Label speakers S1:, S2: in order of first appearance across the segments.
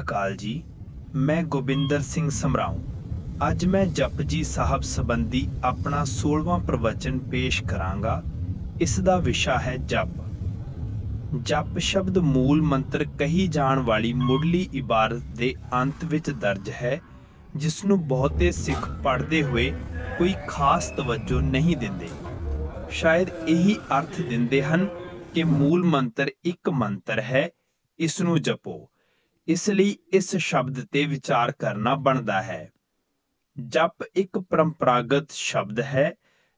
S1: ਅਕਾਲ ਜੀ, ਮੈਂ ਗੋਬਿੰਦਰ ਸਿੰਘ ਸਮਰਾਉ। ਅੱਜ ਮੈਂ ਜਪਜੀ ਸਾਹਿਬ ਸੰਬੰਧੀ ਆਪਣਾ 16ਵਾਂ ਪ੍ਰਵਚਨ ਪੇਸ਼ ਕਰਾਂਗਾ। ਇਸ ਦਾ ਵਿਸ਼ਾ ਹੈ ਜਪ। ਜਪ ਸ਼ਬਦ ਮੂਲ ਮੰਤਰ ਕਹੀ ਜਾਣ ਵਾਲੀ ਮੁੱਢਲੀ ਇਬਾਰਤ ਦੇ ਅੰਤ ਵਿੱਚ ਦਰਜ ਹੈ ਜਿਸ ਨੂੰ ਬਹੁਤੇ ਸਿੱਖ ਪੜ੍ਹਦੇ ਹੋਏ ਕੋਈ ਖਾਸ ਤਵੱਜੋ ਨਹੀਂ ਦਿੰਦੇ। ਸ਼ਾਇਦ ਇਹੀ ਅਰਥ ਦਿੰਦੇ ਹਨ ਕਿ ਮੂਲ ਮੰਤਰ ਇੱਕ ਮੰਤਰ ਹੈ, ਇਸ ਨੂੰ ਜਪੋ। ਇਸ ਲਈ ਇਸ ਸ਼ਬਦ ਤੇ ਵਿਚਾਰ ਕਰਨਾ ਬਣਦਾ ਹੈ। ਜਪ ਇੱਕ ਪਰੰਪਰਾਗਤ ਸ਼ਬਦ ਹੈ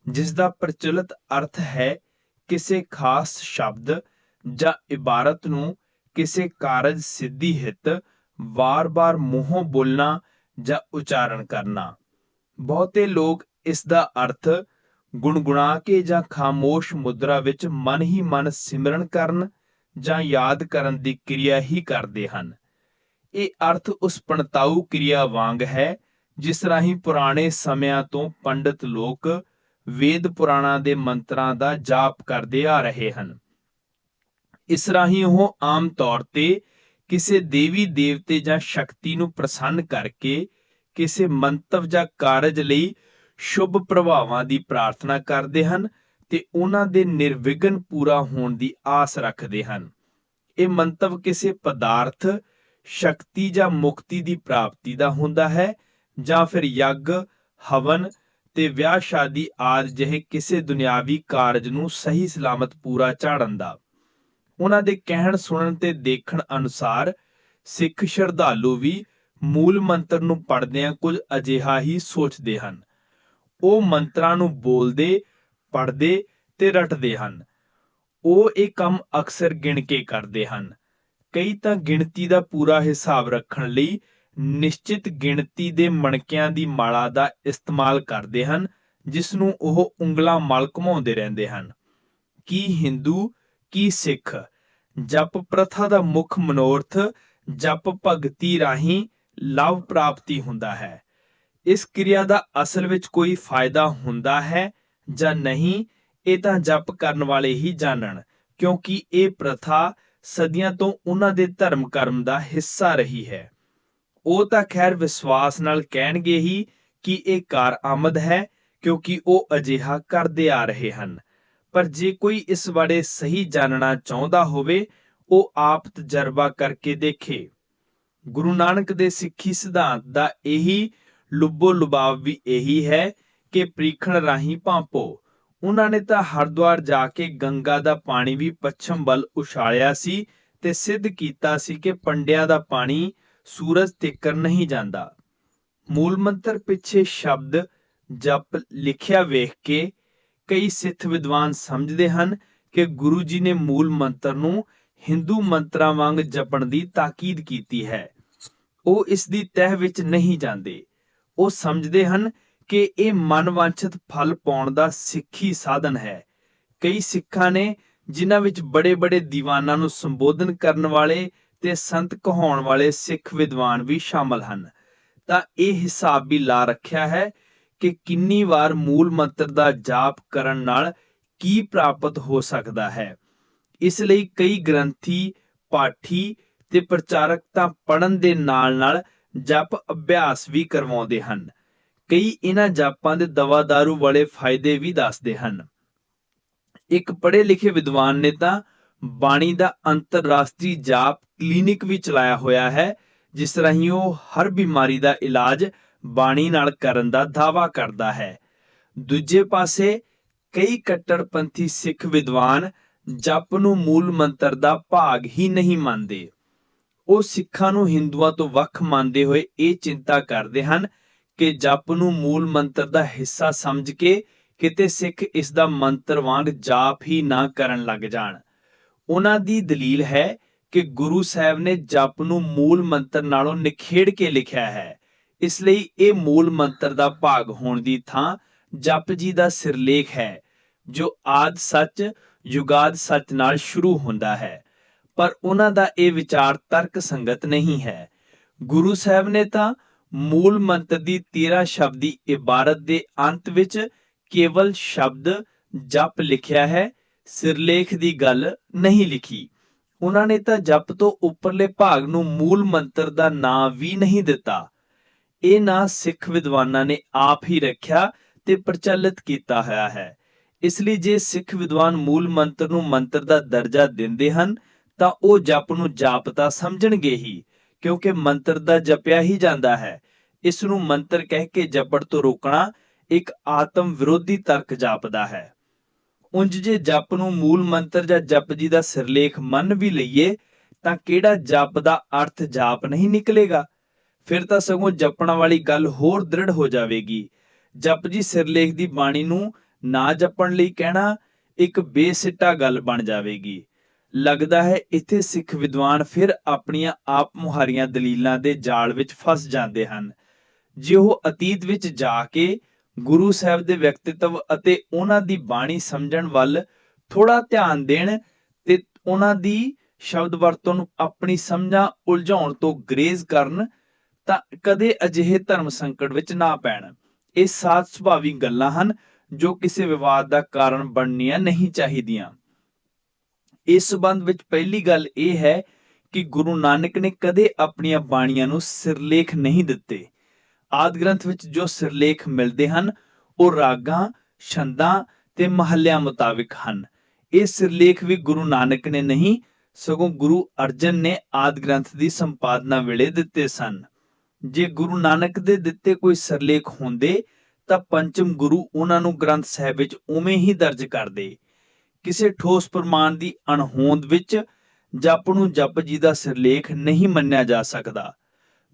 S1: ਜਿਸ ਦਾ ਪ੍ਰਚਲਿਤ ਅਰਥ ਹੈ ਕਿਸੇ ਖਾਸ ਸ਼ਬਦ ਜਾਂ ਇਬਾਰਤ ਨੂੰ ਕਿਸੇ ਕਾਰਜ ਸਿੱਧੀ ਹਿੱਤ, ਵਾਰ-ਵਾਰ ਮੂੰਹੋਂ ਬੋਲਣਾ ਜਾਂ ਉਚਾਰਨ ਕਰਨਾ। ਬਹੁਤੇ ਲੋਕ ਇਸ ਦਾ ਅਰਥ ਗੁਣਗੁਣਾ ਕੇ ਜਾਂ ਖਾਮੋਸ਼ ਮੁਦਰਾ ਵਿੱਚ ਮਨ ਹੀ ਮਨ ਸਿਮਰਨ ਕਰਨ ਜਾਂ ਯਾਦ ਕਰਨ ਦੀ ਕਿਰਿਆ ਹੀ ਕਰਦੇ ਹਨ। ਇਹ ਅਰਥ ਉਸ ਪਣਤਾਊ ਕਿਰਿਆ ਵਾਂਗ ਹੈ, ਜਿਸ ਰਾਹੀਂ ਪੁਰਾਣੇ ਸਮਿਆਂ ਤੋਂ ਪੰਡਿਤ ਲੋਕ ਵੇਦ ਪੁਰਾਣਾਂ ਦੇ ਮੰਤਰਾਂ ਦਾ ਜਾਪ ਕਰਦੇ ਆ ਰਹੇ ਹਨ। ਇਸ ਰਾਹੀਂ ਉਹ ਆਮ ਤੌਰ ਤੇ ਕਿਸੇ ਦੇਵੀ ਦੇਵਤੇ ਜਾਂ ਸ਼ਕਤੀ ਨੂੰ ਪ੍ਰਸੰਨ ਕਰਕੇ ਕਿਸੇ ਮੰਤਵ ਜਾਂ ਕਾਰਜ ਲਈ ਸ਼ੁਭ ਪ੍ਰਭਾਵਾਂ ਦੀ ਪ੍ਰਾਰਥਨਾ ਕਰਦੇ ਹਨ ਤੇ ਉਹਨਾਂ ਦੇ ਨਿਰਵਿਘਨ ਪੂਰਾ ਹੋਣ ਦੀ ਆਸ ਰੱਖਦੇ ਹਨ। ਇਹ ਮੰਤਵ ਕਿਸੇ ਪਦਾਰਥ ਸ਼ਕਤੀ ਜਾਂ ਮੁਕਤੀ ਦੀ ਪ੍ਰਾਪਤੀ ਦਾ ਹੁੰਦਾ ਹੈ, ਜਾਂ ਫਿਰ ਯੱਗ, ਹਵਨ ਤੇ ਵਿਆਹ ਸ਼ਾਦੀ ਆਦਿ ਜਿਹੇ ਕਿਸੇ ਦੁਨਿਆਵੀ ਕਾਰਜ ਨੂੰ ਸਹੀ ਸਲਾਮਤ ਪੂਰਾ ਝਾੜਨ ਦਾ। ਉਹਨਾਂ ਦੇ ਕਹਿਣ ਸੁਣਨ ਤੇ ਦੇਖਣ ਅਨੁਸਾਰ ਸਿੱਖ ਸ਼ਰਧਾਲੂ ਵੀ ਮੂਲ ਮੰਤਰ ਨੂੰ ਪੜ੍ਹਦਿਆਂ ਕੁਝ ਅਜਿਹਾ ਹੀ ਸੋਚਦੇ ਹਨ। ਉਹ ਮੰਤਰਾਂ ਨੂੰ ਬੋਲਦੇ, ਪੜ੍ਹਦੇ ਤੇ ਰਟਦੇ ਹਨ। ਉਹ ਇਹ ਕੰਮ ਅਕਸਰ ਗਿਣ ਕੇ ਕਰਦੇ ਹਨ। ਕਈ ਤਾਂ ਗਿਣਤੀ ਦਾ ਪੂਰਾ ਹਿਸਾਬ ਰੱਖਣ ਲਈ ਨਿਸ਼ਚਿਤ ਗਿਣਤੀ ਦੇ ਮਣਕਿਆਂ ਦੀ ਮਾਲਾ ਦਾ ਇਸਤੇਮਾਲ ਕਰਦੇ ਹਨ, ਜਿਸ ਨੂੰ ਉਹ ਉਂਗਲਾਂ ਮਲ ਘੁਮਾਉਂਦੇ ਰਹਿੰਦੇ ਹਨ। ਕੀ ਹਿੰਦੂ, ਕੀ ਸਿੱਖ, ਜਪ ਪ੍ਰਥਾ ਦਾ ਮੁੱਖ ਮਨੋਰਥ ਜਪ ਭਗਤੀ ਰਾਹੀਂ ਲਵ ਪ੍ਰਾਪਤੀ ਹੁੰਦਾ ਹੈ। ਇਸ ਕਿਰਿਆ ਦਾ ਅਸਲ ਵਿੱਚ ਕੋਈ ਫਾਇਦਾ ਹੁੰਦਾ ਹੈ ਜਾਂ ਨਹੀਂ, ਇਹ ਤਾਂ ਜਪ ਕਰਨ ਵਾਲੇ ਹੀ ਜਾਣਨ, ਕਿਉਂਕਿ ਇਹ ਪ੍ਰਥਾ ਸਦੀਆਂ ਤੋਂ ਉਹਨਾਂ ਦੇ ਧਰਮ ਕਰਮ ਦਾ ਹਿੱਸਾ ਰਹੀ ਹੈ। ਉਹ ਤਾਂ ਖੈਰ ਵਿਸ਼ਵਾਸ ਨਾਲ ਕਹਿਣਗੇ ਹੀ ਕਿ ਇਹ ਕਾਰ ਹੈ, ਕਿਉਂਕਿ ਉਹ ਅਜਿਹਾ ਕਰਦੇ ਆ ਰਹੇ ਹਨ। ਪਰ ਜੇ ਕੋਈ ਇਸ ਬਾਰੇ ਸਹੀ ਜਾਣਨਾ ਚਾਹੁੰਦਾ ਹੋਵੇ, ਉਹ ਆਪ ਤਜਰਬਾ ਕਰਕੇ ਦੇਖੇ। ਗੁਰੂ ਨਾਨਕ ਦੇ ਸਿੱਖੀ ਸਿਧਾਂਤ ਦਾ ਇਹੀ ਲੁੱਬੋ ਲੁਬਾਵ ਵੀ ਇਹੀ ਹੈ ਕਿ ਪ੍ਰੀਖਣ ਰਾਹੀਂ ਭਾਂਪੋ। ਉਹਨਾਂ ਨੇ ਤਾਂ ਹਰਦੁਆਰ ਜਾ ਕੇ ਗੰਗਾ ਦਾ ਪਾਣੀ ਵੀ ਪੱਛਮ ਵੱਲ ਉਛਾਲਿਆ ਸੀ ਤੇ ਸਿੱਧ ਕੀਤਾ ਸੀ ਕਿ ਪੰਡਿਆਂ ਦਾ ਪਾਣੀ ਸੂਰਜ ਤੇਕਰ ਨਹੀਂ ਜਾਂਦਾ। ਮੂਲ ਮੰਤਰ ਪਿੱਛੇ ਸ਼ਬਦ ਜਪ ਲਿਖਿਆ ਵੇਖ ਕੇ ਕਈ ਸਿੱਖ ਵਿਦਵਾਨ ਸਮਝਦੇ ਹਨ ਕਿ ਗੁਰੂ ਜੀ ਨੇ ਮੂਲ ਮੰਤਰ ਨੂੰ ਹਿੰਦੂ ਮੰਤਰਾਂ ਵਾਂਗ ਜਪਣ ਦੀ ਤਾਕੀਦ ਕੀਤੀ ਹੈ। ਉਹ ਇਸ ਦੀ ਤਹਿ ਵਿੱਚ ਨਹੀਂ ਜਾਂਦੇ। ਉਹ ਸਮਝਦੇ ਹਨ ਕਿ ਇਹ ਮਨਵਾਂਛਿਤ ਫਲ ਪਾਉਣ ਦਾ ਸਿੱਖੀ ਸਾਧਨ ਹੈ। ਕਈ ਸਿੱਖਾਂ ਨੇ ਜਿਨ੍ਹਾਂ ਵਿੱਚ ਬੜੇ-ਬੜੇ ਦੀਵਾਨਾਂ ਨੂੰ ਸੰਬੋਧਨ ਕਰਨ ਵਾਲੇ ਤੇ ਸੰਤ ਕਹਾਉਣ ਵਾਲੇ ਸਿੱਖ ਵਿਦਵਾਨ ਵੀ ਸ਼ਾਮਲ ਹਨ। ਤਾਂ ਇਹ ਹਿਸਾਬ ਵੀ ਲਾ ਰੱਖਿਆ ਹੈ ਕਿ ਕਿੰਨੀ ਵਾਰ ਮੂਲ ਮੰਤਰ ਦਾ ਜਾਪ ਕਰਨ ਨਾਲ ਕੀ ਪ੍ਰਾਪਤ ਹੋ ਸਕਦਾ ਹੈ। ਇਸ ਲਈ ਕਈ ਗ੍ਰੰਥੀ, ਪਾਠੀ ਤੇ ਪ੍ਰਚਾਰਕ ਤਾਂ ਪੜਨ ਦੇ ਨਾਲ-ਨਾਲ ਜਪ ਅਭਿਆਸ ਵੀ ਕਰਵਾਉਂਦੇ ਹਨ। ਕਈ ਇਹਨਾਂ ਜਾਪਾਂ ਦੇ ਦਵਾ ਦਾਰੂ ਵਾਲੇ ਫਾਇਦੇ ਵੀ ਦੱਸਦੇ ਹਨ। ਇੱਕ ਪੜ੍ਹੇ ਲਿਖੇ ਵਿਦਵਾਨ ਨੇ ਤਾਂ ਬਾਣੀ ਦਾ ਅੰਤਰਰਾਸ਼ਟਰੀ ਜਾਪ ਕਲੀਨਿਕ ਵੀ ਚਲਾਇਆ ਹੋਇਆ ਹੈ, ਜਿਸ ਰਾਹੀਂ ਉਹ ਹਰ ਬਿਮਾਰੀ ਦਾ ਇਲਾਜ ਬਾਣੀ ਨਾਲ ਕਰਨ ਦਾ ਦਾਵਾ ਕਰਦਾ ਹੈ। ਦੂਜੇ ਪਾਸੇ, ਕਈ ਕੱਟੜਪੰਥੀ ਸਿੱਖ ਵਿਦਵਾਨ ਜਪ ਨੂੰ ਮੂਲ ਮੰਤਰ ਦਾ ਭਾਗ ਹੀ ਨਹੀਂ ਮੰਨਦੇ। ਉਹ ਸਿੱਖਾਂ ਨੂੰ ਹਿੰਦੂਆਂ ਤੋਂ ਵੱਖ ਮੰਨਦੇ ਹੋਏ ਇਹ ਚਿੰਤਾ ਕਰਦੇ ਹਨ ਕਿ ਜਪ ਨੂੰ ਮੂਲ ਮੰਤਰ ਦਾ ਹਿੱਸਾ ਸਮਝ ਕੇ ਕਿਤੇ ਸਿੱਖ ਇਸ ਦਾ ਮੰਤਰ ਵਾਂਗ ਜਾਪ ਹੀ ਨਾ ਕਰਨ ਲੱਗ ਜਾਣ। ਉਹਨਾਂ ਦੀ ਦਲੀਲ ਹੈ ਕਿ ਗੁਰੂ ਸਾਹਿਬ ਨੇ ਜਪ ਨੂੰ ਮੂਲ ਮੰਤਰ ਨਾਲੋਂ ਨਿਖੇੜ ਕੇ ਲਿਖਿਆ ਹੈ। ਇਸ ਲਈ ਇਹ ਮੂਲ ਮੰਤਰ ਦਾ ਭਾਗ ਹੋਣ ਦੀ ਥਾਂ ਜਪ ਜੀ ਦਾ ਸਿਰਲੇਖ ਹੈ, ਜੋ ਆਦ ਸੱਚ, ਯੁਗਾਦ ਸੱਚ ਨਾਲ ਸ਼ੁਰੂ ਹੁੰਦਾ ਹੈ। ਪਰ ਉਹਨਾਂ ਦਾ ਇਹ ਵਿਚਾਰ ਤਰਕ ਸੰਗਤ ਨਹੀਂ ਹੈ। ਗੁਰੂ ਸਾਹਿਬ ਨੇ ਤਾਂ ਮੂਲ ਮੰਤਰ ਦੀ 13 ਸ਼ਬਦੀ ਇਬਾਰਤ ਦੇ ਅੰਤ ਵਿੱਚ ਕੇਵਲ ਸ਼ਬਦ ਜਪ ਲਿਖਿਆ ਹੈ, ਸਿਰਲੇਖ ਦੀ ਗੱਲ ਨਹੀਂ ਲਿਖੀ। ਉਹਨਾਂ ਨੇ ਤਾਂ ਜਪ ਤੋਂ ਉੱਪਰਲੇ ਭਾਗ ਨੂੰ ਮੂਲ ਮੰਤਰ ਦਾ ਨਾਂ ਵੀ ਨਹੀਂ ਦਿੱਤਾ। ਇਹ ਨਾਂ ਸਿੱਖ ਵਿਦਵਾਨਾਂ ਨੇ ਆਪ ਹੀ ਰੱਖਿਆ ਤੇ ਪ੍ਰਚਲਿਤ ਕੀਤਾ ਹੋਇਆ ਹੈ। ਇਸ ਲਈ ਜੇ ਸਿੱਖ ਵਿਦਵਾਨ ਮੂਲ ਮੰਤਰ ਨੂੰ ਮੰਤਰ ਦਾ ਦਰਜਾ ਦਿੰਦੇ ਹਨ, ਤਾਂ ਉਹ ਜਪ ਨੂੰ ਜਾਪ ਤਾਂ ਸਮਝਣਗੇ ਹੀ। ਕਿਉਂਕਿ ਮੰਤਰ ਦਾ ਜਪਿਆ ਹੀ ਜਾਂਦਾ ਹੈ। ਇਸ ਨੂੰ ਮੰਤਰ ਕਹਿ ਕੇ ਜਪੜ ਤੋਂ ਰੋਕਣਾ ਇੱਕ ਆਤਮ ਵਿਰੋਧੀ ਤਰਕ ਜਾਪਦਾ ਹੈ। ਉਂਝ ਜੇ ਜਪ ਨੂੰ ਮੂਲ ਮੰਤਰ ਜਾਂ ਜਪਜੀ ਦਾ ਸਿਰਲੇਖ ਮੰਨ ਵੀ ਲਈਏ, ਤਾਂ ਕਿਹੜਾ ਜਪ ਦਾ ਅਰਥ ਜਾਪ ਨਹੀਂ ਨਿਕਲੇਗਾ? ਫਿਰ ਤਾਂ ਸਗੋਂ ਜਪਣ ਵਾਲੀ ਗੱਲ ਹੋਰ ਦ੍ਰਿੜ ਹੋ ਜਾਵੇਗੀ। ਜਪ ਜੀ ਸਿਰਲੇਖ ਦੀ ਬਾਣੀ ਨੂੰ ਨਾ ਜਪਣ ਲਈ ਕਹਿਣਾ ਇੱਕ ਬੇਸਿੱਟਾ ਗੱਲ ਬਣ ਜਾਵੇਗੀ। ਲੱਗਦਾ ਹੈ ਇੱਥੇ ਸਿੱਖ ਵਿਦਵਾਨ ਫਿਰ ਆਪਣੀਆਂ ਆਪ ਮੁਹਾਰੀਆਂ ਦਲੀਲਾਂ ਦੇ ਜਾਲ ਵਿੱਚ ਫਸ ਜਾਂਦੇ ਹਨ। ਜੇ ਉਹ ਅਤੀਤ ਵਿੱਚ ਜਾ ਕੇ ਗੁਰੂ ਸਾਹਿਬ ਦੇ ਵਿਅਕਤਿਤਵ ਅਤੇ ਉਹਨਾਂ ਦੀ ਬਾਣੀ ਸਮਝਣ ਵੱਲ ਥੋੜਾ ਧਿਆਨ ਦੇਣ ਤੇ ਉਹਨਾਂ ਦੀ ਸ਼ਬਦ ਵਰਤੋਂ ਨੂੰ ਆਪਣੀ ਸਮਝਾਂ ਉਲਝਾਉਣ ਤੋਂ ਗਰੇਜ਼ ਕਰਨ, ਤਾਂ ਕਦੇ ਅਜਿਹੇ ਧਰਮ ਸੰਕਟ ਵਿੱਚ ਨਾ ਪੈਣ। ਇਹ ਸਾਧ ਸੁਭਾਵੀ ਗੱਲਾਂ ਹਨ ਜੋ ਕਿਸੇ ਵਿਵਾਦ ਦਾ ਕਾਰਨ ਬਣਨੀਆਂ ਨਹੀਂ ਚਾਹੀਦੀਆਂ। ਇਸ ਸੰਬੰਧ ਵਿੱਚ ਪਹਿਲੀ ਗੱਲ ਇਹ ਹੈ ਕਿ ਗੁਰੂ ਨਾਨਕ ਨੇ ਕਦੇ ਆਪਣੀਆਂ ਬਾਣੀਆਂ ਨੂੰ ਸਿਰਲੇਖ ਨਹੀਂ ਦਿੱਤੇ। ਆਦ ਗ੍ਰੰਥ ਵਿੱਚ ਜੋ ਸਿਰਲੇਖ ਮਿਲਦੇ ਹਨ, ਉਹ ਰਾਗਾਂ, ਛੰਦਾਂ ਤੇ ਮਹੱਲਿਆਂ ਮੁਤਾਬਿਕ ਹਨ। ਇਹ ਸਿਰਲੇਖ ਵੀ ਗੁਰੂ ਨਾਨਕ ਨੇ ਨਹੀਂ, ਸਗੋਂ ਗੁਰੂ ਅਰਜਨ ਨੇ ਆਦ ਗ੍ਰੰਥ ਦੀ ਸੰਪਾਦਨਾ ਵੇਲੇ ਦਿੱਤੇ ਸਨ। ਜੇ ਗੁਰੂ ਨਾਨਕ ਦੇ ਦਿੱਤੇ ਕੋਈ ਸਿਰਲੇਖ ਹੁੰਦੇ, ਤਾਂ ਪੰਚਮ ਗੁਰੂ ਉਹਨਾਂ ਨੂੰ ਗ੍ਰੰਥ ਸਾਹਿਬ ਵਿੱਚ ਉਵੇਂ ਹੀ ਦਰਜ ਕਰਦੇ। ਕਿਸੇ ਠੋਸ ਪ੍ਰਮਾਣ ਦੀ ਅਣਹੋਂਦ ਵਿੱਚ ਜਪ ਨੂੰ ਜਪ ਜੀ ਦਾ ਸਿਰਲੇਖ ਨਹੀਂ ਮੰਨਿਆ ਜਾ ਸਕਦਾ।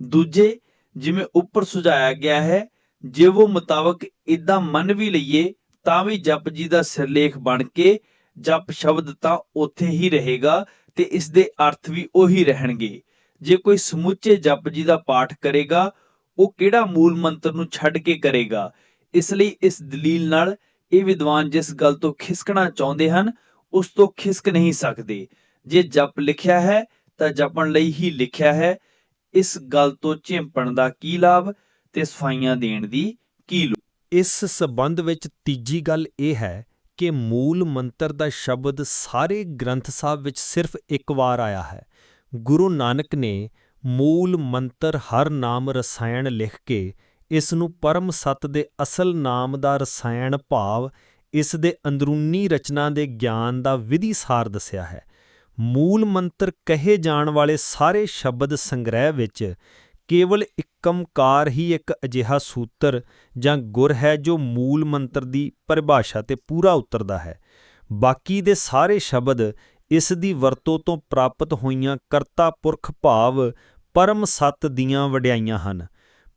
S1: ਦੂਜੇ, ਜਿਵੇਂ ਉੱਪਰ ਸੁਝਾਇਆ ਗਿਆ ਹੈ, ਜੇ ਉਹ ਮੁਤਾਬਕ ਇਦਾਂ ਮੰਨ ਵੀ ਲਈਏ, ਤਾਂ ਵੀ ਜਪ ਜੀ ਦਾ ਸਿਰਲੇਖ ਬਣ ਕੇ ਜਪ ਸ਼ਬਦ ਤਾਂ ਉੱਥੇ ਹੀ ਰਹੇਗਾ ਤੇ ਇਸ ਦੇ ਅਰਥ ਵੀ ਉਹੀ ਰਹਿਣਗੇ। ਜੇ ਕੋਈ ਸਮੁੱਚੇ ਜਪ ਜੀ ਦਾ ਪਾਠ ਕਰੇਗਾ, ਉਹ ਕਿਹੜਾ ਮੂਲ ਮੰਤਰ ਨੂੰ ਛੱਡ ਕੇ ਕਰੇਗਾ? ਇਸ ਲਈ ਇਸ ਦਲੀਲ ਨਾਲ ਇਹ ਵਿਦਵਾਨ ਜਿਸ ਗੱਲ ਤੋਂ ਖਿਸਕਣਾ ਚਾਹੁੰਦੇ ਹਨ, ਉਸ ਤੋਂ ਖਿਸਕ ਨਹੀਂ ਸਕਦੇ। ਜੇ ਜਪ ਲਿਖਿਆ ਹੈ, ਤਾਂ ਜਪਣ ਲਈ ਹੀ ਲਿਖਿਆ ਹੈ, ਇਸ ਗੱਲ ਤੋਂ ਝਿੰਪਣ ਦਾ ਕੀ ਲਾਭ ਤੇ ਸਫਾਈਆਂ ਦੇਣ ਦੀ ਕੀ ਲੋੜ?
S2: ਇਸ ਸਬੰਧ ਵਿੱਚ ਤੀਜੀ ਗੱਲ ਇਹ ਹੈ ਕਿ ਮੂਲ ਮੰਤਰ ਦਾ ਸ਼ਬਦ ਸਾਰੇ ਗ੍ਰੰਥ ਸਾਹਿਬ ਵਿੱਚ ਸਿਰਫ ਇੱਕ ਵਾਰ ਆਇਆ ਹੈ। ਗੁਰੂ ਨਾਨਕ ਨੇ ਮੂਲ ਮੰਤਰ ਹਰ ਨਾਮ ਰਸਾਇਣ ਲਿਖ ਕੇ ਇਸ ਨੂੰ ਪਰਮ ਸਤ ਦੇ ਅਸਲ ਨਾਮ ਦਾ ਰਸਾਇਣ ਭਾਵ, ਇਸ ਦੇ ਅੰਦਰੂਨੀ ਰਚਨਾ ਦੇ ਗਿਆਨ ਦਾ ਵਿਧੀ ਸਾਰ ਦੱਸਿਆ ਹੈ। ਮੂਲ ਮੰਤਰ ਕਹੇ ਜਾਣ ਵਾਲੇ ਸਾਰੇ ਸ਼ਬਦ ਸੰਗ੍ਰਹਿ ਵਿੱਚ ਕੇਵਲ ਇੱਕਮਕਾਰ ਹੀ ਇੱਕ ਅਜਿਹਾ ਸੂਤਰ ਜਾਂ ਗੁਰ ਹੈ ਜੋ ਮੂਲ ਮੰਤਰ ਦੀ ਪਰਿਭਾਸ਼ਾ ਤੇ ਪੂਰਾ ਉਤਰਦਾ ਹੈ। ਬਾਕੀ ਦੇ ਸਾਰੇ ਸ਼ਬਦ ਇਸ ਦੀ ਵਰਤੋਂ ਤੋਂ ਪ੍ਰਾਪਤ ਹੋਈਆਂ ਕਰਤਾ ਪੁਰਖ ਭਾਵ ਪਰਮ ਸੱਤ ਦੀਆਂ ਵਡਿਆਈਆਂ ਹਨ।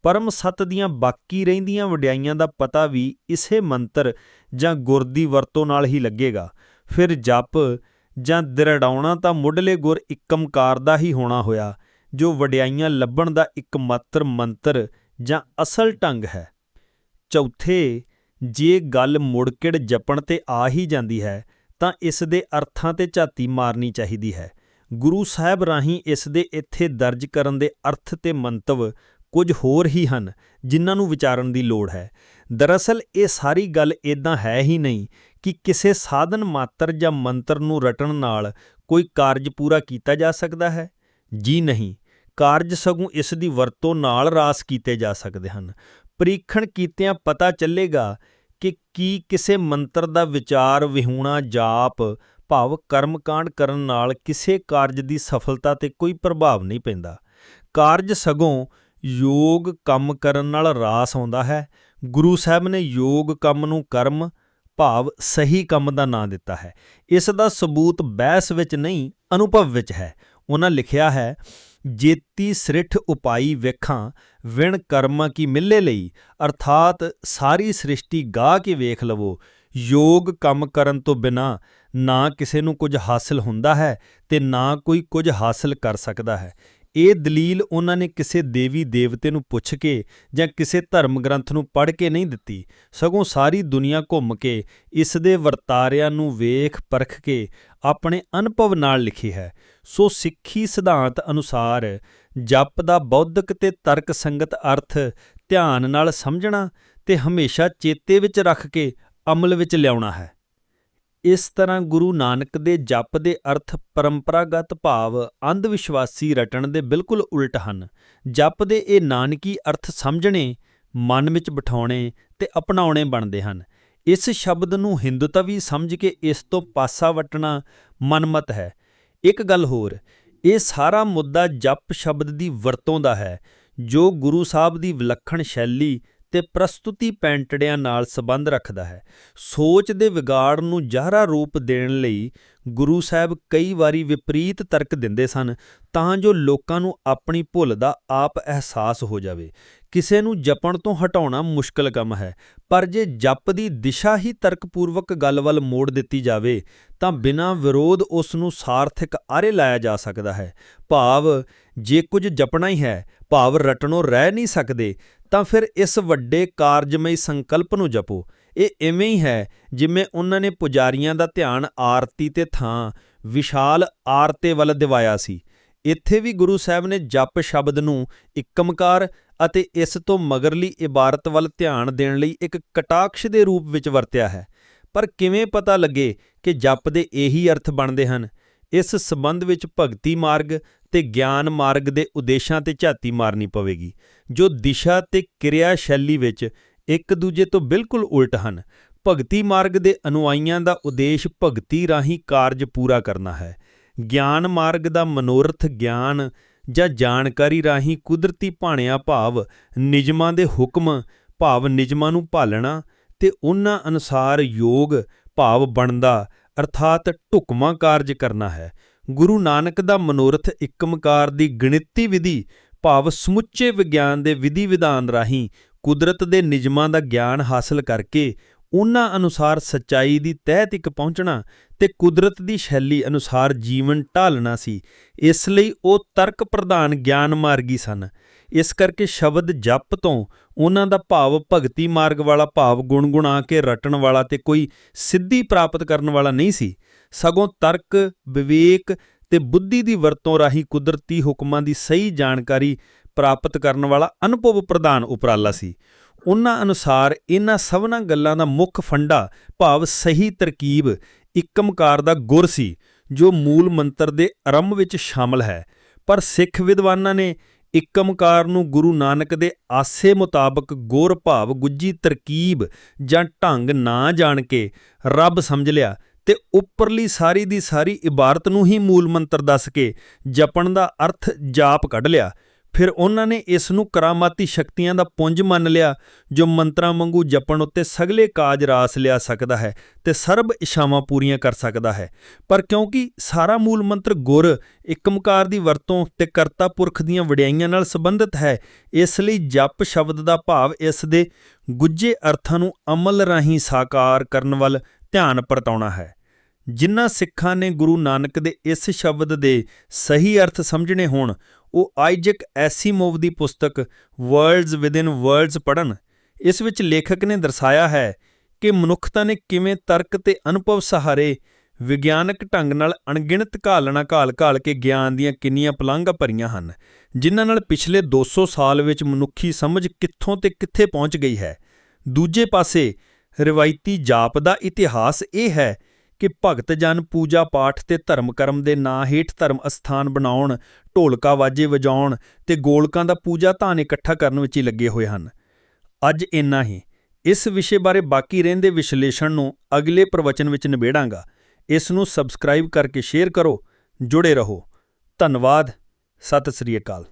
S2: ਪਰਮ ਸੱਤ ਦੀਆਂ ਬਾਕੀ ਰਹਿੰਦੀਆਂ ਵਡਿਆਈਆਂ ਦਾ ਪਤਾ ਵੀ ਇਸੇ ਮੰਤਰ ਜਾਂ ਗੁਰ ਦੀ ਵਰਤੋਂ ਨਾਲ ਹੀ ਲੱਗੇਗਾ। ਫਿਰ ਜਪ ਜਾਂ ਦ੍ਰਿੜਾਉਣਾ ਤਾਂ ਮੁੱਢਲੇ ਗੁਰ ਇੱਕਮਕਾਰ ਦਾ ਹੀ ਹੋਣਾ ਹੋਇਆ, ਜੋ ਵਡਿਆਈਆਂ ਲੱਭਣ ਦਾ ਇੱਕਮਾਤਰ ਮੰਤਰ ਜਾਂ ਅਸਲ ਢੰਗ ਹੈ। ਚੌਥੇ, ਜੇ ਗੱਲ ਮੁੜਕਿੜ ਜਪਣ ਤੇ ਆ ਹੀ ਜਾਂਦੀ ਹੈ, ਤਾਂ ਇਸ ਦੇ ਅਰਥਾਂ ਤੇ ਝਾਤੀ ਮਾਰਨੀ ਚਾਹੀਦੀ ਹੈ। ਗੁਰੂ ਸਾਹਿਬ ਰਾਹੀਂ ਇਸ ਦੇ ਇੱਥੇ ਦਰਜ ਕਰਨ ਦੇ ਅਰਥ ਤੇ ਮੰਤਵ ਕੁਝ ਹੋਰ ਹੀ ਹਨ ਜਿਨ੍ਹਾਂ ਨੂੰ ਵਿਚਾਰਨ ਦੀ ਲੋੜ ਹੈ। ਦਰਅਸਲ, ਇਹ ਸਾਰੀ ਗੱਲ ਇਦਾਂ ਹੈ ਹੀ ਨਹੀਂ ਕਿ ਕਿਸੇ ਸਾਧਨ ਮਾਤਰ ਜਾਂ ਮੰਤਰ ਨੂੰ ਰਟਣ ਨਾਲ ਕੋਈ ਕਾਰਜ ਪੂਰਾ ਕੀਤਾ ਜਾ ਸਕਦਾ ਹੈ। ਜੀ ਨਹੀਂ, ਕਾਰਜ ਸਗੋਂ ਇਸ ਦੀ ਵਰਤੋਂ ਨਾਲ ਰਾਸ ਕੀਤੇ ਜਾ ਸਕਦੇ ਹਨ। ਪ੍ਰੀਖਣ ਕੀਤਿਆਂ ਪਤਾ ਚੱਲੇਗਾ ਕਿ ਕੀ ਕਿਸੇ ਮੰਤਰ ਦਾ ਵਿਚਾਰ, ਵਿਹੂਣਾ, ਜਾਪ, ਭਾਵ ਕਰਮਕਾਂਡ ਕਰਨ ਨਾਲ ਕਿਸੇ ਕਾਰਜ ਦੀ ਸਫਲਤਾ ਤੇ ਕੋਈ ਪ੍ਰਭਾਵ ਨਹੀਂ ਪੈਂਦਾ। ਕਾਰਜ ਸਗੋਂ ਯੋਗ ਕੰਮ ਕਰਨ ਨਾਲ ਰਾਸ ਆਉਂਦਾ ਹੈ। ਗੁਰੂ ਸਾਹਿਬ ਨੇ ਯੋਗ ਕੰਮ ਨੂੰ ਕਰਮ, ਭਾਵ ਸਹੀ ਕੰਮ ਦਾ ਨਾਂ ਦਿੱਤਾ ਹੈ। ਇਸ ਦਾ ਸਬੂਤ ਬਹਿਸ ਵਿੱਚ ਨਹੀਂ, ਅਨੁਭਵ ਵਿੱਚ ਹੈ। ਉਹਨਾਂ ਲਿਖਿਆ ਹੈ, ਜੇਤੀ ਸ੍ਰਿਠ ਉਪਾਈ ਵੇਖਾਂ, ਵਿਣ ਕਰਮਾਂ ਕੀ ਮਿੱਲੇ ਲਈ। ਅਰਥਾਤ ਸਾਰੀ ਸ੍ਰਿਸ਼ਟੀ ਗਾ ਕੇ ਵੇਖ ਲਵੋ। ਯੋਗ ਕੰਮ ਕਰਨ ਤੋਂ ਬਿਨਾ ਨਾ ਕਿਸੇ ਨੂੰ ਕੁਝ ਹਾਸਲ ਹੁੰਦਾ ਹੈ ਤੇ ਨਾ ਕੋਈ ਕੁਝ ਹਾਸਲ ਕਰ ਸਕਦਾ ਹੈ। ਇਹ ਦਲੀਲ ਉਹਨਾਂ ਨੇ ਕਿਸੇ ਦੇਵੀ ਦੇਵਤੇ ਨੂੰ ਪੁੱਛ ਕੇ ਜਾਂ ਕਿਸੇ ਧਰਮ ਗ੍ਰੰਥ ਨੂੰ ਪੜ੍ਹ ਕੇ ਨਹੀਂ ਦਿੱਤੀ। ਸਗੋਂ ਸਾਰੀ ਦੁਨੀਆ ਘੁੰਮ ਕੇ ਇਸ ਦੇ ਵਰਤਾਰਿਆਂ ਨੂੰ ਵੇਖ ਪਰਖ ਕੇ ਆਪਣੇ ਅਨੁਭਵ ਨਾਲ ਲਿਖੀ ਹੈ। ਸੋ ਸਿੱਖੀ ਸਿਧਾਂਤ ਅਨੁਸਾਰ ਜਪ ਦਾ ਬੌਧਿਕ ਤੇ ਤਰਕ ਸੰਗਤ ਅਰਥ ਧਿਆਨ ਨਾਲ ਸਮਝਣਾ ਤੇ ਹਮੇਸ਼ਾ ਚੇਤੇ ਵਿੱਚ ਰੱਖ ਕੇ ਅਮਲ ਵਿੱਚ ਲਿਆਉਣਾ ਹੈ। ਇਸ ਤਰ੍ਹਾਂ ਗੁਰੂ ਨਾਨਕ ਦੇ ਜਪ ਦੇ ਅਰਥ ਪਰੰਪਰਾਗਤ ਭਾਵ ਅੰਧ ਵਿਸ਼ਵਾਸੀ ਰਟਣ ਦੇ ਬਿਲਕੁਲ ਉਲਟ ਹਨ। ਜਪ ਦੇ ਇਹ ਨਾਨਕੀ ਅਰਥ ਸਮਝਣੇ, ਮਨ ਵਿੱਚ ਬਿਠਾਉਣੇ ਤੇ ਅਪਣਾਉਣੇ ਬਣਦੇ ਹਨ। ਇਸ ਸ਼ਬਦ ਨੂੰ ਹਿੰਦੂਤਵੀ ਸਮਝ ਕੇ ਇਸ ਤੋਂ ਪਾਸਾ ਵਟਣਾ ਮਨਮਤ ਹੈ। ਇੱਕ ਗੱਲ ਹੋਰ, ਇਹ ਸਾਰਾ ਮੁੱਦਾ ਜਪ ਸ਼ਬਦ ਦੀ ਵਰਤੋਂ ਦਾ ਹੈ, ਜੋ ਗੁਰੂ ਸਾਹਿਬ ਦੀ ਵਿਲੱਖਣ ਸ਼ੈਲੀ ਤੇ ਪ੍ਰਸਤੁਤੀ ਪੈਂਟੜਿਆਂ ਨਾਲ ਸੰਬੰਧ ਰੱਖਦਾ ਹੈ। ਸੋਚ ਦੇ ਵਿਗਾੜ ਨੂੰ ਜ਼ਾਹਰਾ ਰੂਪ ਦੇਣ ਲਈ ਗੁਰੂ ਸਾਹਿਬ ਕਈ ਵਾਰੀ ਵਿਪਰੀਤ ਤਰਕ ਦਿੰਦੇ ਸਨ, ਤਾਂ ਜੋ ਲੋਕਾਂ ਨੂੰ ਆਪਣੀ ਭੁੱਲ ਦਾ ਆਪ ਅਹਿਸਾਸ ਹੋ ਜਾਵੇ। ਕਿਸੇ ਨੂੰ ਜਪਣ ਤੋਂ ਹਟਾਉਣਾ ਮੁਸ਼ਕਲ ਕੰਮ ਹੈ, ਪਰ ਜੇ ਜਪ ਦੀ ਦਿਸ਼ਾ ਹੀ ਤਰਕਪੂਰਵਕ ਗੱਲ ਵੱਲ ਮੋੜ ਦਿੱਤੀ ਜਾਵੇ, ਤਾਂ ਬਿਨਾਂ ਵਿਰੋਧ ਉਸ ਨੂੰ ਸਾਰਥਿਕ ਆਰੇ ਲਾਇਆ ਜਾ ਸਕਦਾ ਹੈ। ਭਾਵ, ਜੇ ਕੁਝ ਜਪਣਾ ਹੀ ਹੈ, ਭਾਵ ਰਟਣੋਂ ਰਹਿ ਨਹੀਂ ਸਕਦੇ ਤਾਂ ਫਿਰ ਇਸ ਵੱਡੇ ਕਾਰਜਮਈ ਸੰਕਲਪ ਨੂੰ ਜਪੋ। ਇਹ ਐਵੇਂ ਹੀ ਹੈ ਜਿਵੇਂ ਉਹਨਾਂ ਨੇ ਪੁਜਾਰੀਆਂ ਦਾ ਧਿਆਨ ਆਰਤੀ ਤੇ ਥਾਂ, ਵਿਸ਼ਾਲ ਆਰਤੇ ਵੱਲ ਦਿਵਾਇਆ ਸੀ। ਇੱਥੇ ਵੀ ਗੁਰੂ ਸਾਹਿਬ ਨੇ ਜਪ ਸ਼ਬਦ ਨੂੰ ਇੱਕਮਕਾਰ ਅਤੇ ਇਸ ਤੋਂ ਮਗਰਲੀ ਇਬਾਰਤ ਵੱਲ ਧਿਆਨ ਦੇਣ ਲਈ ਇੱਕ ਕਟਾਕਸ਼ ਦੇ ਰੂਪ ਵਿੱਚ ਵਰਤਿਆ ਹੈ। ਪਰ ਕਿਵੇਂ ਪਤਾ ਲੱਗੇ ਕਿ ਜਪ ਦੇ ਇਹੀ ਅਰਥ ਬਣਦੇ ਹਨ? ਇਸ ਸਬੰਧ ਵਿੱਚ ਭਗਤੀ ਮਾਰਗ ਤੇ ਗਿਆਨ ਮਾਰਗ ਦੇ ਉਦੇਸ਼ਾਂ ਤੇ ਝਾਤੀ ਮਾਰਨੀ ਪਵੇਗੀ। ਜੋ ਦਿਸ਼ਾ ਤੇ ਕਿਰਿਆ ਸ਼ੈਲੀ ਵਿੱਚ ਇੱਕ ਦੂਜੇ ਤੋਂ ਬਿਲਕੁਲ ਉਲਟ ਹਨ। ਭਗਤੀ ਮਾਰਗ ਦੇ ਅਨੁਆਈਆਂ ਦਾ ਉਦੇਸ਼ ਭਗਤੀ ਰਾਹੀਂ ਕਾਰਜ ਪੂਰਾ ਕਰਨਾ ਹੈ। ਗਿਆਨ ਮਾਰਗ ਦਾ ਮਨੋਰਥ ਗਿਆਨ ਜਾਂ ਜਾਣਕਾਰੀ ਰਾਹੀਂ ਕੁਦਰਤੀ ਭਾਣਿਆ ਭਾਵ ਨਿਯਮਾਂ ਦੇ ਹੁਕਮ, ਭਾਵ ਨਿਯਮਾਂ ਨੂੰ ਭਾਲਣਾ ਤੇ ਉਹਨਾਂ ਅਨੁਸਾਰ ਯੋਗ, ਭਾਵ ਬਣਦਾ, ਅਰਥਾਤ ਢੁਕਵਾਂ ਕਾਰਜ ਕਰਨਾ ਹੈ। ਗੁਰੂ ਨਾਨਕ ਦਾ ਮਨੋਰਥ ਇੱਕਮਕਾਰ ਦੀ ਗਣਿਤੀ ਵਿਧੀ ਭਾਵ ਸਮੁੱਚੇ ਵਿਗਿਆਨ ਦੇ ਵਿਧੀ ਵਿਧਾਨ ਰਾਹੀਂ ਕੁਦਰਤ ਦੇ ਨਿਯਮਾਂ ਦਾ ਗਿਆਨ ਹਾਸਲ ਕਰਕੇ ਉਹਨਾਂ ਅਨੁਸਾਰ ਸੱਚਾਈ ਦੀ ਤਹਿ ਤੱਕ ਪਹੁੰਚਣਾ ਤੇ ਕੁਦਰਤ ਦੀ ਸ਼ੈਲੀ ਅਨੁਸਾਰ ਜੀਵਨ ਢਾਲਣਾ ਸੀ। ਇਸ ਲਈ ਉਹ ਤਰਕ ਪ੍ਰਧਾਨ ਗਿਆਨ ਮਾਰਗੀ ਸਨ। ਇਸ ਕਰਕੇ ਸ਼ਬਦ ਜਪ ਤੋਂ ਉਹਨਾਂ ਦਾ ਭਾਵ ਭਗਤੀ ਮਾਰਗ ਵਾਲਾ ਭਾਵ ਗੁਣਗੁਣਾ ਕੇ ਰਟਣ ਵਾਲਾ ਤੇ ਕੋਈ ਸਿੱਧੀ ਪ੍ਰਾਪਤ ਕਰਨ ਵਾਲਾ ਨਹੀਂ ਸੀ। ਸਗੋਂ ਤਰਕ, ਵਿਵੇਕ ਤੇ ਬੁੱਧੀ ਦੀ ਵਰਤੋਂ ਰਾਹੀਂ ਕੁਦਰਤੀ ਹੁਕਮਾਂ ਦੀ ਸਹੀ ਜਾਣਕਾਰੀ ਪ੍ਰਾਪਤ ਕਰਨ ਵਾਲਾ ਅਨੁਭਵ ਪ੍ਰਧਾਨ ਉਪਰਾਲਾ ਸੀ। ਉਹਨਾਂ ਅਨੁਸਾਰ ਇਹਨਾਂ ਸਭਨਾਂ ਗੱਲਾਂ ਦਾ ਮੁੱਖ ਫੰਡਾ ਭਾਵ ਸਹੀ ਤਰਕੀਬ, ਇੱਕਮਕਾਰ ਦਾ ਗੁਰ ਸੀ, ਜੋ ਮੂਲ ਮੰਤਰ ਦੇ ਆਰੰਭ ਵਿੱਚ ਸ਼ਾਮਲ ਹੈ। ਪਰ ਸਿੱਖ ਵਿਦਵਾਨਾਂ ਨੇ ਇੱਕਮਕਾਰ ਨੂੰ ਗੁਰੂ ਨਾਨਕ ਦੇ ਆਸੇ ਮੁਤਾਬਕ ਗੁਰ ਭਾਵ ਗੁੱਜੀ ਤਰਕੀਬ ਜਾਂ ਢੰਗ ਨਾ ਜਾਣ ਕੇ ਰੱਬ ਸਮਝ ਲਿਆ ਤੇ ਉੱਪਰਲੀ ਸਾਰੀ ਦੀ ਸਾਰੀ ਇਬਾਰਤ ਨੂੰ ਹੀ ਮੂਲ ਮੰਤਰ ਦੱਸ ਕੇ ਜਪਣ ਦਾ ਅਰਥ ਜਾਪ ਕੱਢ ਲਿਆ। ਫਿਰ ਉਹਨਾਂ ਨੇ ਇਸ ਨੂੰ ਕਰਾਮਾਤੀ ਸ਼ਕਤੀਆਂ ਦਾ ਪੁੰਜ ਮੰਨ ਲਿਆ, ਜੋ ਮੰਤਰਾਂ ਵਾਂਗੂ ਜਪਣ ਉੱਤੇ ਸਗਲੇ ਕਾਜ ਰਾਸ ਲਿਆ ਸਕਦਾ ਹੈ ਤੇ ਸਰਬ ਇਸ਼ਾਵਾਂ ਪੂਰੀਆਂ ਕਰ ਸਕਦਾ ਹੈ। ਪਰ ਕਿਉਂਕਿ ਸਾਰਾ ਮੂਲ ਮੰਤਰ ਗੁਰ, ਇੱਕਮਕਾਰ ਦੀ ਵਰਤੋਂ ਤੇ ਕਰਤਾ ਪੁਰਖ ਦੀਆਂ ਵਡਿਆਈਆਂ ਨਾਲ ਸੰਬੰਧਿਤ ਹੈ, ਇਸ ਲਈ ਜਪ ਸ਼ਬਦ ਦਾ ਭਾਵ ਇਸ ਦੇ ਗੁੱਜੇ ਅਰਥਾਂ ਨੂੰ ਅਮਲ ਰਾਹੀਂ ਸਾਕਾਰ ਕਰਨ ਵੱਲ ਧਿਆਨ ਪਰਤਾਉਣਾ ਹੈ। ਜਿਨ੍ਹਾਂ ਸਿੱਖਾਂ ਨੇ ਗੁਰੂ ਨਾਨਕ ਦੇ ਇਸ ਸ਼ਬਦ ਦੇ ਸਹੀ ਅਰਥ ਸਮਝਣੇ ਹੋਣ, ਉਹ ਆਈਜਕ ਐਸੀਮੋਵ ਦੀ ਪੁਸਤਕ ਵਰਲਡਸ ਵਿਦਿਨ ਵਰਲਡਸ ਪੜ੍ਹਨ, ਇਸ ਵਿੱਚ ਲੇਖਕ ਨੇ ਦਰਸਾਇਆ ਹੈ ਕਿ ਮਨੁੱਖਤਾ ਨੇ ਕਿਵੇਂ ਤਰਕ ਤੇ ਅਨੁਭਵ ਸਹਾਰੇ ਵਿਗਿਆਨਕ ਢੰਗ ਨਾਲ ਅਣਗਿਣਤ ਘਾਲਣਾ ਘਾਲ-ਘਾਲ ਕੇ ਗਿਆਨ ਦੀਆਂ ਕਿੰਨੀਆਂ ਪਲਾਂਘਾਂ ਭਰੀਆਂ ਹਨ, ਜਿਨ੍ਹਾਂ ਨਾਲ ਪਿਛਲੇ 200 ਸਾਲ ਵਿੱਚ ਮਨੁੱਖੀ ਸਮਝ ਕਿੱਥੋਂ ਤੇ ਕਿੱਥੇ ਪਹੁੰਚ ਗਈ ਹੈ। ਦੂਜੇ ਪਾਸੇ ਰਿਵਾਇਤੀ ਜਾਪ ਦਾ ਇਤਿਹਾਸ ਇਹ ਹੈ ਕਿ ਭਗਤ ਜਨ ਪੂਜਾ ਪਾਠ ਤੇ ਧਰਮ ਕਰਮ ਦੇ ਨਾਂ ਹੇਠ ਧਰਮ ਅਸਥਾਨ ਬਣਾਉਣ, ਢੋਲਕਾ ਵਾਜੇ ਵਜਾਉਣ ਤੇ ਗੋਲਕਾਂ ਦਾ ਪੂਜਾ ਧਾਨ ਇਕੱਠਾ ਕਰਨ ਵਿੱਚ ਹੀ ਲੱਗੇ ਹੋਏ ਹਨ। ਅੱਜ ਇੰਨਾ ਹੀ। ਇਸ ਵਿਸ਼ੇ ਬਾਰੇ ਬਾਕੀ ਰਹਿੰਦੇ ਵਿਸ਼ਲੇਸ਼ਣ ਨੂੰ ਅਗਲੇ ਪ੍ਰਵਚਨ ਵਿੱਚ ਨਿਬੇੜਾਂਗਾ। ਇਸ ਨੂੰ ਸਬਸਕ੍ਰਾਈਬ ਕਰਕੇ ਸ਼ੇਅਰ ਕਰੋ। ਜੁੜੇ ਰਹੋ। ਧੰਨਵਾਦ। ਸਤਿ ਸ੍ਰੀ ਅਕਾਲ।